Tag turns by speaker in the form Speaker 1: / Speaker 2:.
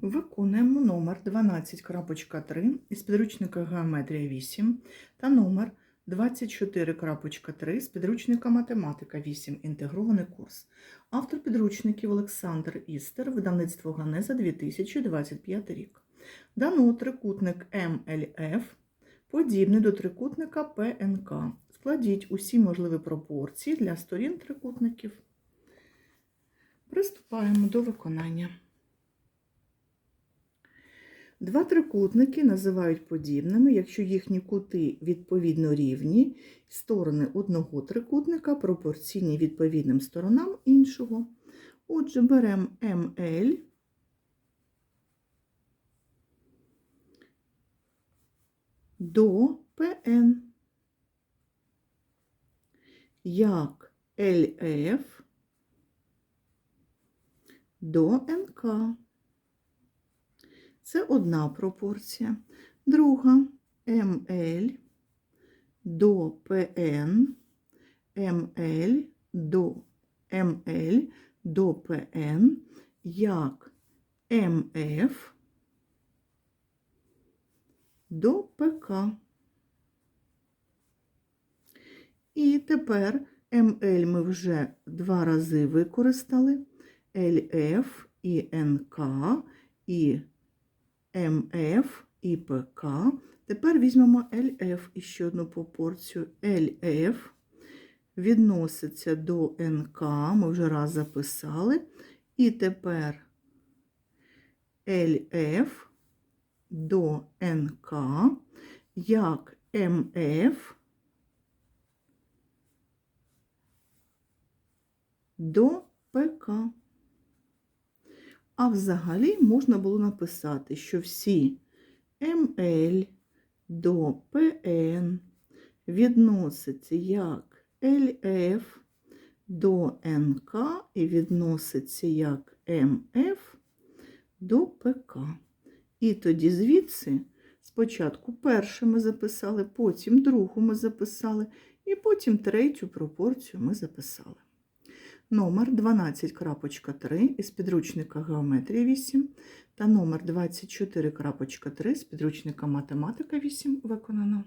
Speaker 1: Виконуємо номер 12.3 із підручника Геометрія 8 та номер 24.3 з підручника Математика 8. Інтегрований курс. Автор підручників Олександр Істер, видавництво Ганеза 2025 рік. Дано трикутник МЛФ подібний до трикутника ПНК. Складіть усі можливі пропорції для сторін трикутників. Приступаємо до виконання. Два трикутники називають подібними, якщо їхні кути відповідно рівні, сторони одного трикутника пропорційні відповідним сторонам іншого. Отже, беремо МЛ до ПН, як ЛФ до НК. Це одна пропорція. Друга МЛ до ПН, МЛ до МЛ до ПН, як МФ до ПК. І тепер МЛ ми вже два рази використали. ЛФ і НК, і МФ і ПК. Тепер візьмемо ЛФ і ще одну пропорцію. ЛФ відноситься до НК, ми вже раз записали. І тепер ЛФ до НК, як МФ до ПК. А взагалі можна було написати, що всі МЛ до ПН відноситься як ЛФ до НК і відноситься як МФ до ПК. І тоді звідси спочатку перше ми записали, потім другу ми записали, і потім третю пропорцію ми записали. Номер 12.3 із підручника Геометрія 8 та номер 24.3 з підручника Математика 8 виконано.